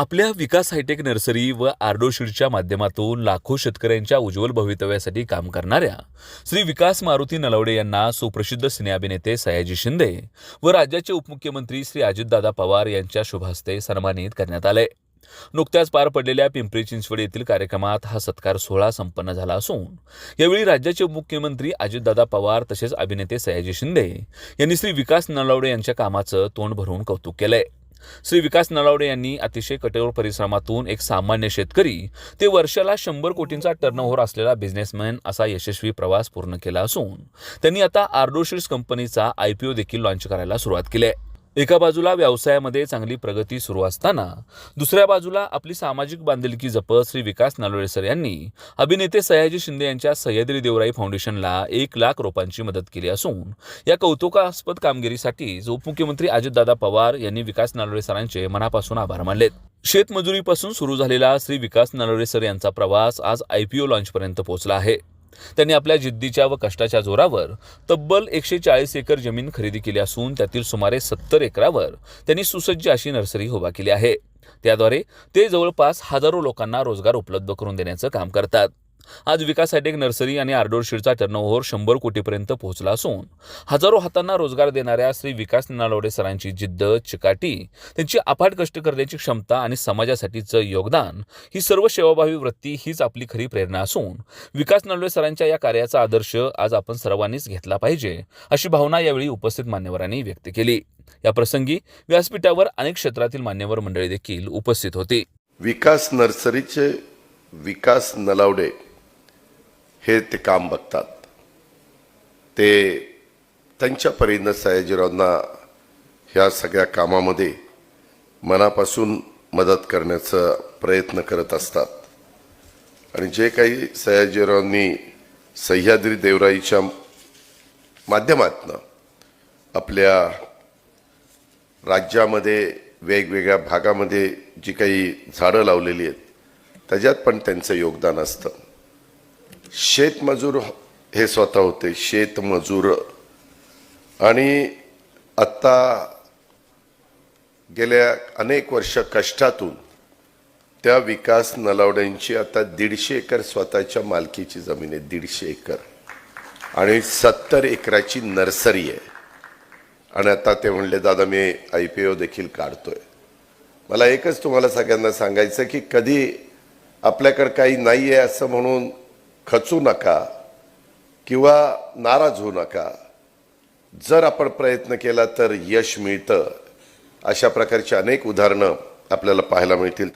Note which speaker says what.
Speaker 1: आपल्या विकास hi tech nursery व आर्डोशीडच्या माध्यमातून लाखो शेतकऱ्यांच्या उज्ज्वल भवितव्यासाठी काम करणाऱ्या श्री विकास मारुती नलवडे यांना सुप्रसिद्ध सिने अभिनेते सयाजी शिंदे व राज्याचे उपमुख्यमंत्री श्री अजितदादा पवार यांच्या शुभहस्ते सन्मानित करण्यात आले. नुकत्याच पार पडलेल्या पिंपरी चिंचवड येथील कार्यक्रमात हा सत्कार सोहळा संपन्न झाला असून यावेळी राज्याचे उपमुख्यमंत्री अजितदादा पवार तसेच अभिनेते सयाजी शिंदे यांनी श्री विकास नलावडे यांच्या कामाचं तोंड भरून कौतुक केलंय. श्री विकास नलावडे यांनी अतिशय कठोर परिश्रमातून एक सामान्य शेतकरी ते वर्षाला शंभर कोटींचा टर्नओव्हर असलेला बिझनेसमॅन असा यशस्वी प्रवास पूर्ण केला असून त्यांनी आता आर्डोशिड्स कंपनीचा आयपीओ देखील लॉन्च करायला सुरुवात केली आहे. एका बाजूला व्यवसायामध्ये चांगली प्रगती सुरू असताना दुसऱ्या बाजूला आपली सामाजिक बांधिलकी जपत श्री विकास नालोडे सर यांनी अभिनेते सयाजी शिंदे यांच्या सह्याद्री देवराई फाउंडेशनला एक लाख रोपांची मदत केली असून या कौतुकास्पद कामगिरीसाठी उपमुख्यमंत्री अजितदादा पवार यांनी विकास नालोडे सरांचे मनापासून आभार मानलेत. शेतमजुरीपासून सुरू झालेला श्री विकास नालोळे सर यांचा प्रवास आज आयपीओ लॉन्चपर्यंत पोहोचला आहे. त्यांनी आपल्या जिद्दीच्या व कष्टाच्या जोरावर तब्बल एकशे चाळीस एकर जमीन खरेदी केली असून त्यातील सुमारे सत्तर एकरावर त्यांनी सुसज्ज अशी नर्सरी उभा केली आहे. त्याद्वारे ते जवळपास हजारो लोकांना रोजगार उपलब्ध करून देण्याचं काम करतात. आज विकाससाठी एक नर्सरी आणि आर्डोरशीडचा टर्नओव्हर शंभर कोटीपर्यंत पोहोचला असून हजारो हातांना रोजगार देणाऱ्या श्री विकास नालावडे सरांची जिद्द चिकाटी त्यांची अफाट कष्ट करण्याची क्षमता आणि समाजासाठीचं योगदान ही सर्व सेवाभावी वृत्ती हीच आपली खरी प्रेरणा असून विकास नालवे सरांच्या या कार्याचा आदर्श आज आपण सर्वांनीच घेतला पाहिजे अशी भावना यावेळी उपस्थित मान्यवरांनी व्यक्त केली. या प्रसंगी व्यासपीठावर अनेक क्षेत्रातील मान्यवर मंडळी देखील उपस्थित होती.
Speaker 2: विकास नर्सरीचे विकास नलावडे हे ते काम बघतात. ते त्यांच्या परीनं सयाजीरावांना ह्या सगळ्या कामामध्ये मनापासून मदत करण्याचा प्रयत्न करत असतात. आणि जे काही सयाजीरावांनी सह्याद्री देवराईच्या माध्यमातनं आपल्या राज्यामध्ये वेगवेगळ्या भागामध्ये जी काही झाडं लावलेली आहेत त्याच्यात पण त्यांचं योगदान असतं. शेतमजूर हे स्वतः होते शेतमजूर. आणि आत्ता गेल्या अनेक वर्ष कष्टातून त्या विकास नलावड्यांची आता दीडशे एकर स्वतःच्या मालकीची जमीन आहे दीडशे एकर. आणि सत्तर एकराची नर्सरी आहे. आणि आता ते म्हणले दादा मी आय पी ओ देखील काढतोय. मला एकच तुम्हाला सगळ्यांना सांगायचं की कधी आपल्याकडे काही नाही आहे असं म्हणून खचू नका किंवा नाराज होऊ नका. जर आपण प्रयत्न केला तर यश मिळतं. अशा प्रकारची अनेक उदाहरणं आपल्याला पाहायला मिळतील.